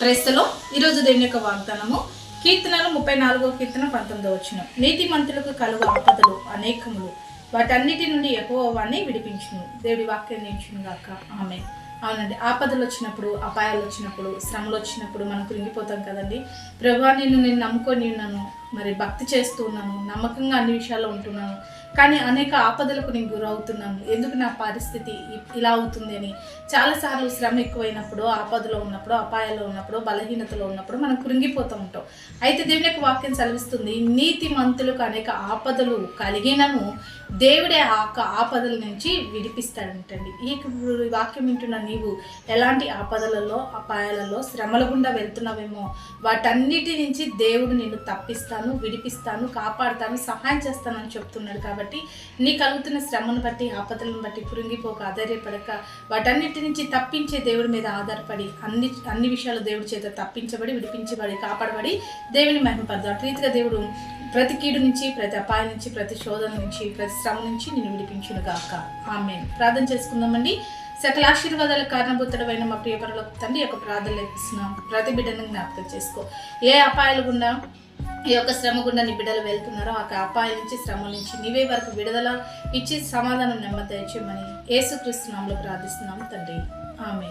క్రైస్తలో ఈరోజు దేవుని యొక్క వాగ్దానము కీర్తనలు ముప్పై నాలుగో కీర్తన పంతొమ్మిదో వచ్చిన నీతి మంత్రులకు కలుగు ఆపదలు అనేకములు. వాటన్నిటి నుండి ఎక్కువ వాడిని విడిపించును. దేవుడి వాక్యం నించును గాక. ఆమె అవునండి ఆపదలు వచ్చినప్పుడు అపాయాలు వచ్చినప్పుడు శ్రమలు వచ్చినప్పుడు మనం కృంగిపోతాం కదండి. ప్రభా నేను నేను నమ్ముకొని ఉన్నాను. మరి భక్తి చేస్తూ ఉన్నాను. నమ్మకంగా అన్ని విషయాల్లో ఉంటున్నాను. కానీ అనేక ఆపదలకు నేను గురవుతున్నాను. ఎందుకు నా పరిస్థితి ఇలా అవుతుంది అని. చాలాసార్లు శ్రమ ఎక్కువైనప్పుడు ఆపదలో ఉన్నప్పుడు అపాయాల్లో ఉన్నప్పుడు బలహీనతలో ఉన్నప్పుడు మనం కృంగిపోతూ ఉంటాం. అయితే దేవుని యొక్క వాక్యం సెలవిస్తుంది నీతి మంతులకు అనేక ఆపదలు కలిగినను దేవుడే ఆ ఆపదల నుంచి విడిపిస్తాడంటండి. ఈ వాక్యం వింటున్న నీవు ఎలాంటి ఆపదలలో అపాయాలలో శ్రమల గుండా వెళ్తున్నావేమో వాటన్నిటి నుంచి దేవుడు నిన్ను తప్పిస్తాను విడిపిస్తాను కాపాడుతాను సహాయం చేస్తానని చెప్తున్నాడు. కాబట్టి నీ కలుగుతున్న శ్రమను బట్టి ఆపదలను బట్టి కృంగిపోక ఆధార్యపడక వాటన్నిటి నుంచి తప్పించే దేవుడి మీద ఆధారపడి అన్ని అన్ని విషయాలు దేవుడి చేత తప్పించబడి విడిపించబడి కాపాడబడి దేవుని మహిమపడదు. అటు రీతిగా దేవుడు ప్రతి కీడు నుంచి ప్రతి అపాయం నుంచి ప్రతి శోధన నుంచి ప్రతి శ్రమ నుంచి నేను విడిపించును గాక ఆమె ప్రార్థన చేసుకుందామండి. సకల ఆశీర్వాదాలకు కారణభూతుడమైన మా ప్రియపరలోకి తండ్రి యొక్క ప్రార్థనలు ఇస్తున్నాం ప్రతి బిడ్డను జ్ఞాపకం చేసుకో. ఏ అపాయాలు ఉన్నా ఈ యొక్క శ్రమ గుండా నీ బిడ్డలు వెళ్తున్నారో. ఆ అపాయం నుంచి శ్రమ నుంచి నీవే వరకు విడుదల ఇచ్చి సమాధానం నెమ్మది ఇచ్చేయమని యేసుక్రీస్తు నామములో ప్రార్థిస్తున్నాము తండ్రి. ఆమె